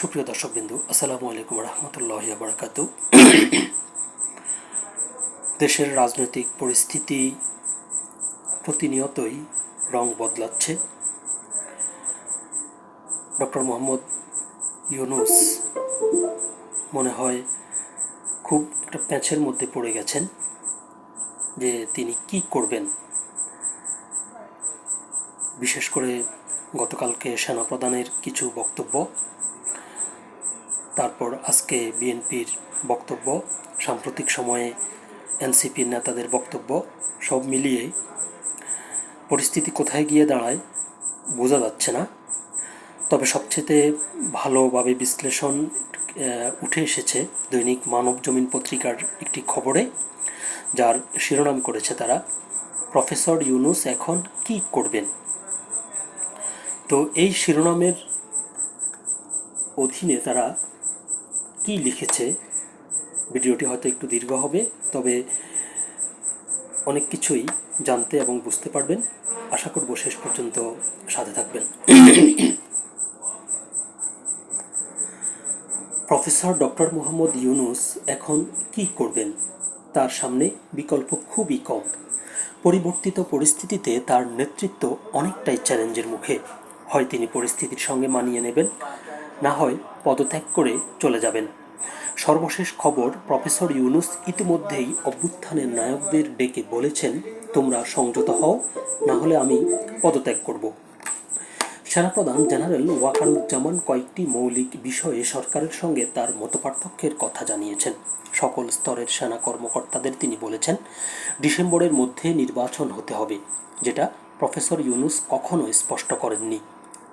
সুপ্রিয় দর্শকবিন্দু, আসসালামু আলাইকুম রহমতুল্লাহ বারাকাতু। দেশের রাজনৈতিক পরিস্থিতি প্রতিনিয়তই রং বদলাচ্ছে। ডক্টর মোহাম্মদ ইউনুস মনে হয় খুব একটা প্যাঁচের মধ্যে পড়ে গেছেন যে তিনি কি করবেন। বিশেষ করে গতকালকে সেনাপ্রধানের কিছু বক্তব্য তারপর আজকে বিএনপির বক্তব্য, সাম্প্রতিক সময়ে এনসিপির নেতাদের বক্তব্য, সব মিলিয়ে পরিস্থিতি কোথায় গিয়ে দাঁড়ায় বোঝা যাচ্ছে না। তবে সবচেয়ে ভালোভাবে বিশ্লেষণ উঠে এসেছে দৈনিক মানব জমিন পত্রিকার একটি খবরে, যার শিরোনাম করেছে তারা, প্রফেসর ইউনুস এখন কি করবেন? তো এই শিরোনামের অধীনে তারা কি লিখেছে? ভিডিওটি হয়তো একটু দীর্ঘ হবে, তবে অনেক কিছুই জানতে এবং বুঝতে পারবেন। আশা করব শেষ পর্যন্ত সাথে থাকবেন। প্রফেসর ডক্টর মোহাম্মদ ইউনুস এখন কি করবেন? তার সামনে বিকল্প খুবই কম। পরিবর্তিত পরিস্থিতিতে তার নেতৃত্ব অনেকটাই চ্যালেঞ্জের মুখে। হয় তিনি পরিস্থিতির সঙ্গে মানিয়ে নেবেন না হয় পদত্যাগ করে চলে যাবেন। সর্বশেষ খবর, প্রফেসর ইউনুস ইতিমধ্যেই অভ্যুত্থানের নায়কদের ডেকে বলেছেন, তোমরা সংযত হও, না হলে আমি পদত্যাগ করব। সেনাপ্রধান জেনারেল ওয়াকারুজ্জামান কয়েকটি মৌলিক বিষয়ে সরকারের সঙ্গে তার মতপার্থক্যের কথা জানিয়েছেন। সকল স্তরের সেনা কর্মকর্তাদের তিনি বলেছেন, ডিসেম্বরের মধ্যে নির্বাচন হতে হবে যেটা প্রফেসর ইউনুস কখনো স্পষ্ট করেননি।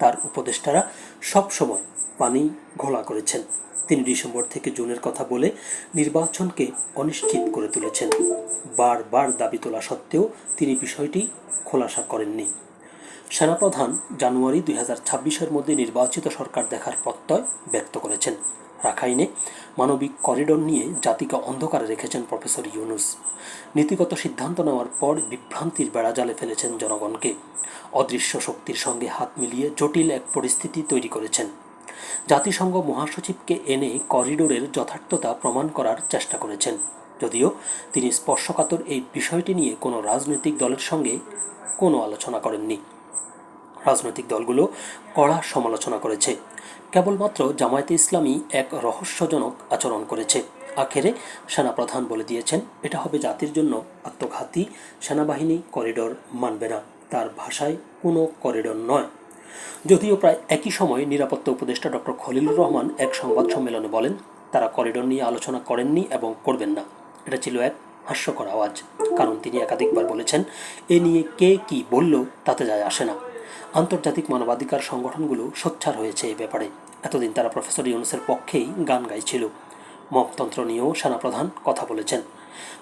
তার উপদেষ্টারা সব সময় পানি ঘোলা করেছেন। তিনি ডিসেম্বর থেকে জুনের কথা বলে নির্বাচনকে অনিশ্চিত করে তুলেছেন। বারবার দাবি তোলা সত্ত্বেও তিনি বিষয়টি খোলাসা করেননি। সেনাপ্রধান জানুয়ারি দুই হাজার মধ্যে নির্বাচিত সরকার দেখার প্রত্যয় ব্যক্ত করেছেন। রাখাইনে মানবিক করিডোর নিয়ে জাতিকে অন্ধকারে রেখেছেন প্রফেসর ইউনুস। নীতিগত সিদ্ধান্ত নেওয়ার পর বিভ্রান্তির বেড়াজালে ফেলেছেন জনগণকে। অদৃশ্য শক্তির সঙ্গে হাত মিলিয়ে জটিল এক পরিস্থিতি তৈরি করেছেন। জাতিসংঘ মহাসচিবকে এনে করিডোরের যথার্থতা প্রমাণ করার চেষ্টা করেছেন। যদিও তিনি স্পর্শকাতর এই বিষয়টি নিয়ে কোনো রাজনৈতিক দলের সঙ্গে কোনো আলোচনা করেননি। রাজনৈতিক দলগুলো কড়া সমালোচনা করেছে। কেবলমাত্র জামায়াতে ইসলামী এক রহস্যজনক আচরণ করেছে। আখেরে সেনাপ্রধান বলে দিয়েছেন, এটা হবে জাতির জন্য আত্মঘাতী সেনাবাহিনী করিডোর মানবে না। তার ভাষায় কোনো করিডোর নয়। যদিও প্রায় একই সময়ে নিরাপত্তা উপদেষ্টা ডক্টর খলিলুর রহমান এক সংবাদ সম্মেলনে বলেন, তারা করিডোর নিয়ে আলোচনা করেননি এবং করবেন না। এটা ছিল এক হাস্যকর আওয়াজ। কারণ তিনি একাধিকবার বলেছেন, এ নিয়ে কে কি বলল তাতে যায় আসে না। আন্তর্জাতিক মানবাধিকার সংগঠনগুলো সোচ্চার হয়েছে এই ব্যাপারে। এতদিন তারা প্রফেসর ইউনুসের পক্ষেই গান গাইছিল। মপতন্ত্র নিয়েও সেনাপ্রধান কথা বলেছেন।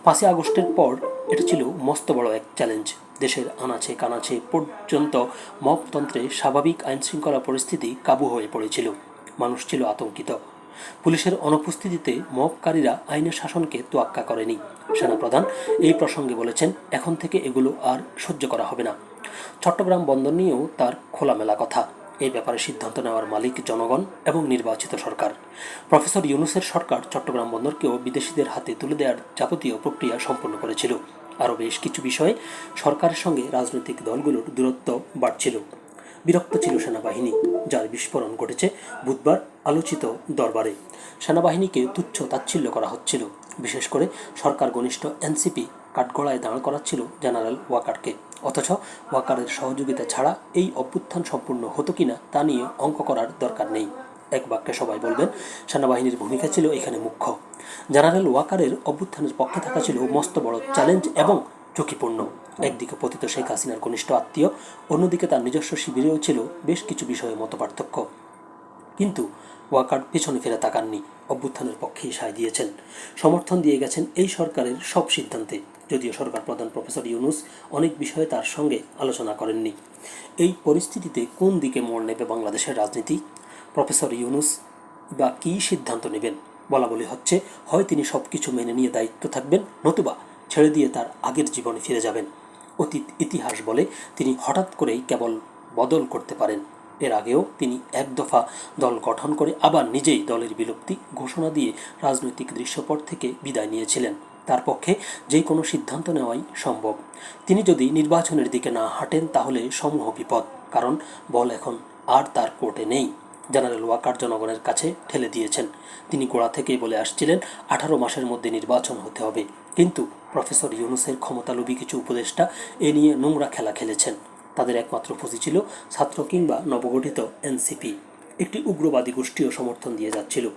পাঁচই আগস্টের পর এটা ছিল মস্ত বড় এক চ্যালেঞ্জ দেশের আনাচে কানাচে পর্যন্ত মপতন্ত্রে স্বাভাবিক আইনশৃঙ্খলা পরিস্থিতি কাবু হয়ে পড়েছিল। মানুষ ছিল আতঙ্কিত। পুলিশের অনুপস্থিতিতে মপকারীরা আইনের শাসনকে তোয়াক্কা করেনি। সেনাপ্রধান এই প্রসঙ্গে বলেছেন, এখন থেকে এগুলো আর সহ্য করা হবে না। চট্টগ্রাম বন্দর নিয়েও তার খোলামেলা কথা। এই ব্যাপারে সিদ্ধান্ত নেওয়ার মালিক জনগণ এবং নির্বাচিত সরকার। প্রফেসর ইউনুসের সরকার চট্টগ্রাম বন্দরকেও বিদেশিদের হাতে তুলে দেওয়ার যাবতীয় প্রক্রিয়া সম্পন্ন করেছিল। আরও বেশ কিছু বিষয়ে সরকারের সঙ্গে রাজনৈতিক দলগুলোর দূরত্ব বাড়ছিল। বিরক্ত ছিল সেনাবাহিনী, যার বিস্ফোরণ ঘটেছে বুধবার আলোচিত দরবারে। সেনাবাহিনীকে তুচ্ছ তাচ্ছিল্য করা হচ্ছিল। বিশেষ করে সরকার ঘনিষ্ঠ এনসিপি কাঠগড়ায় দাঁড় করাচ্ছিল জেনারেল ওয়াকারকে। অথচ ওয়াকারের সহযোগিতা ছাড়া এই অভ্যুত্থান সম্পূর্ণ হতো কিনা তা নিয়ে অঙ্ক করার দরকার নেই। এক বাক্যে সবাই বলবেন, সেনাবাহিনীর ভূমিকা ছিল এখানে মুখ্য। জেনারেল ওয়াকারের অভ্যুত্থানের পক্ষে থাকা ছিল মস্ত বড় চ্যালেঞ্জ এবং ঝুঁকিপূর্ণ। একদিকে পতিত শেখ হাসিনার ঘনিষ্ঠ আত্মীয়, অন্যদিকে তার নিজস্ব শিবিরেও ছিল বেশ কিছু বিষয়ে মতপার্থক্য। কিন্তু ওয়াকার পেছনে ফিরে তাকাননি, অভ্যুত্থানের পক্ষেই সায় দিয়েছেন। সমর্থন দিয়ে গেছেন এই সরকারের সব সিদ্ধান্তে। যদিও সরকার প্রধান প্রফেসর ইউনুস অনেক বিষয়ে তার সঙ্গে আলোচনা করেননি। এই পরিস্থিতিতে কোন দিকে মোড় নেবে বাংলাদেশের রাজনীতি? প্রফেসর ইউনুস, বা কী সিদ্ধান্ত নেবেন? বলা বলি হচ্ছে, হয় তিনি সব কিছু মেনে নিয়ে দায়িত্ব থাকবেন, নতুবা ছেড়ে দিয়ে তার আগের জীবনে ফিরে যাবেন। অতীত ইতিহাস বলে তিনি হঠাৎ করেই কেবল বদল করতে পারেন। এর আগেও তিনি এক দফা দল গঠন করে আবার নিজেই দলের বিলুপ্তি ঘোষণা দিয়ে রাজনৈতিক দৃশ্যপট থেকে বিদায় নিয়েছিলেন। তার পক্ষে যে কোনো সিদ্ধান্ত নেওয়াই সম্ভব। তিনি যদি নির্বাচনের দিকে না হাঁটেন, তাহলে সমূহ বিপদ, কারণ বল এখন আর তার কোর্টে নেই। জেনারেল ওয়াকার জনগণের কাছে ঠেলে দিয়েছেন। তিনি গোড়া থেকেই বলে আসছিলেন, আঠারো মাসের মধ্যে নির্বাচন হতে হবে। কিন্তু প্রফেসর ইউনুসের ক্ষমতালোভী কিছু উপদেষ্টা এ নিয়ে নোংরা খেলা খেলেছেন। তাদের একমাত্র পুঁজি ছিল ছাত্র কিংবা নবগঠিত এনসিপি। একটি উগ্রবাদী গোষ্ঠীও সমর্থন দিয়ে যাচ্ছিল।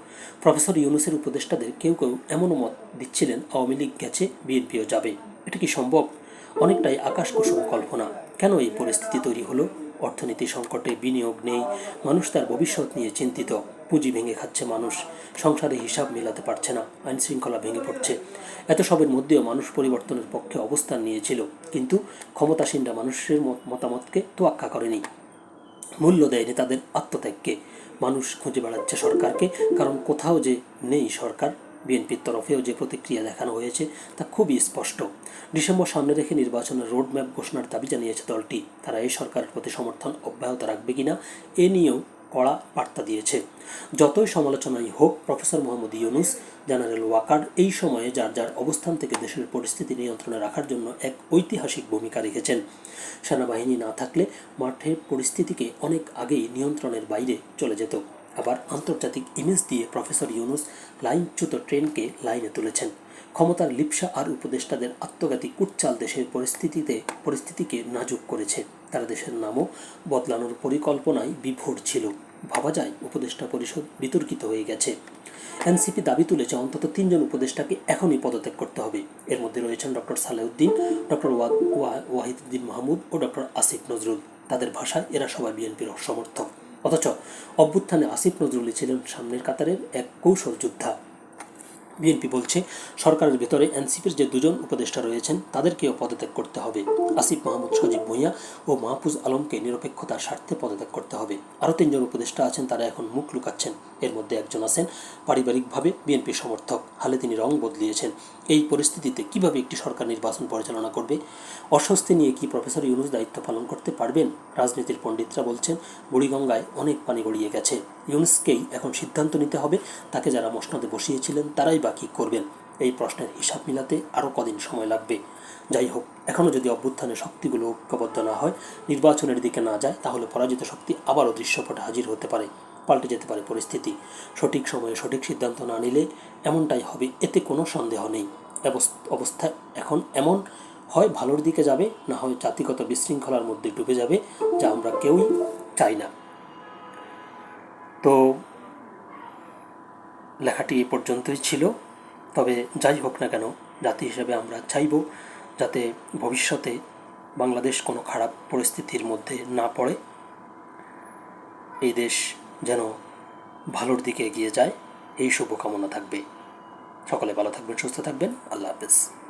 প্রফেসর ইউনুসের উপদেষ্টাদের কেউ কেউ এমনও মত দিচ্ছিলেন, আওয়ামী লীগ গেছে, বিএনপিও যাবে। এটা কি সম্ভব? অনেকটাই আকাশ কুসুম কল্পনা। কেন এই পরিস্থিতি তৈরি হলো? অর্থনীতি সংকটে বিনিয়োগ নেই, মানুষ তার ভবিষ্যৎ নিয়ে চিন্তিত, পুঁজি ভেঙে খাচ্ছে মানুষ, সংসারে হিসাব মেলাতে পারছে না, আইন শৃঙ্খলা ভেঙে পড়ছে। এত সবের মধ্যেও মানুষ পরিবর্তনের পক্ষে অবস্থান নিয়েছিল, কিন্তু ক্ষমতাসীনরা মানুষের মত- মতামতকে তোয়াক্কা করেনি। মূল্য দেয়নি তাদের আত্মত্যাগকে। মানুষ খুঁজে বেড়াচ্ছে সরকারকে, কারণ কোথাও যে নেই সরকার, বিএনপির তরফেও যে প্রতিক্রিয়া দেখানো হয়েছে তা খুবই স্পষ্ট। ডিসেম্বর সামনে রেখে নির্বাচনের রোডম্যাপ ঘোষণার দাবি জানিয়েছে দলটি। তারা এই সরকারের প্রতি সমর্থন অব্যাহত রাখবে কিনা, এ নিয়েও কড়া বার্তা দিয়েছে। যতই সমালোচনাই হোক, প্রফেসর মোহাম্মদ ইউনুস, জেনারেল ওয়াকার, এই সময়ে যার যার অবস্থান থেকে দেশের পরিস্থিতি নিয়ন্ত্রণে রাখার জন্য এক ঐতিহাসিক ভূমিকা রেখেছেন। সেনাবাহিনী না থাকলে মাঠের পরিস্থিতিকে অনেক আগেই নিয়ন্ত্রণের বাইরে চলে যেত। আবার আন্তর্জাতিক ইমেজ দিয়ে প্রফেসর ইউনুস লাইনচ্যুত ট্রেনকে লাইনে তুলেছেন। ক্ষমতার লিপসা আর উপদেষ্টাদের আত্মঘাতী কুটচাল দেশের পরিস্থিতিতে পরিস্থিতিকে নাজুক করেছে। তারা দেশের নামও বদলানোর পরিকল্পনায় বিভোর ছিল। ভাবা যায়, উপদেষ্টা পরিষদ বিতর্কিত হয়ে গেছে। এনসিপি দাবি তুলেছে, অন্তত তিনজন উপদেষ্টাকে এখনই পদত্যাগ করতে হবে। এর মধ্যে রয়েছেন ডক্টর সালেউদ্দিন ডক্টর ওয়াহিদুদ্দিন মাহমুদ ও ডক্টর আসিফ নজরুল। তাদের ভাষায় এরা সবাই বিএনপির সমর্থক। অথচ অভ্যুত্থানে আসিফ নজরুলই ছিলেন সামনের কাতারের এক কৌশল যোদ্ধা বিএনপি বলছে, সরকারের ভেতরে এনসিপির যে দুজন উপদেষ্টা রয়েছেন, তাদেরকেও পদত্যাগ করতে হবে। আসিফ মাহমুদ, সজীব ভূঁইয়া ও মাহফুজ আলমকে নিরপেক্ষতার স্বার্থে পদত্যাগ করতে হবে। আরও তিনজন উপদেষ্টা আছেন, তারা এখন মুখ লুকাচ্ছেন। এর মধ্যে একজন আছেন পারিবারিকভাবে বিএনপি সমর্থক। হালে তিনি রং বদলিয়েছেন। এই পরিস্থিতিতে কীভাবে একটি সরকার নির্বাচন পরিচালনা করবে? অস্বস্তি নিয়ে কি প্রফেসর ইউনুস দায়িত্ব পালন করতে পারবেন? রাজনীতির পণ্ডিতরা বলছেন, বুড়িগঙ্গায় অনেক পানি গড়িয়ে গেছে। ইউনুসকেই এখন সিদ্ধান্ত নিতে হবে। তাকে যারা মসনদে বসিয়েছিলেন, তারাই বা কী করবেন? এই প্রশ্নের হিসাব মিলাতে আরও কদিন সময় লাগবে। যাই হোক, এখনও যদি অভ্যুত্থানের শক্তিগুলো ঐক্যবদ্ধ না হয়, নির্বাচনের দিকে না যায়, তাহলে পরাজিত শক্তি আবারও দৃশ্যপটে হাজির হতে পারে, পাল্টে যেতে পারে পরিস্থিতি। সঠিক সময়ে সঠিক সিদ্ধান্ত না নিলে এমনটাই হবে, এতে কোনো সন্দেহ নেই। অবস- অবস্থা এখন এমন, হয় ভালোর দিকে যাবে, না হয় জাতিগত বিশৃঙ্খলার মধ্যে ডুবে যাবে, যা আমরা কেউই চাই না। তো লেখাটি এ পর্যন্তই ছিল। তবে যাই হোক না কেন, জাতি হিসেবে আমরা চাইব যাতে ভবিষ্যতে বাংলাদেশ কোনো খারাপ পরিস্থিতির মধ্যে না পড়ে। এই দেশ যেন ভালোর দিকে এগিয়ে যায়, এই শুভকামনা থাকবে। সকলে ভালো থাকবেন, সুস্থ থাকবেন। আল্লাহ হাফেজ।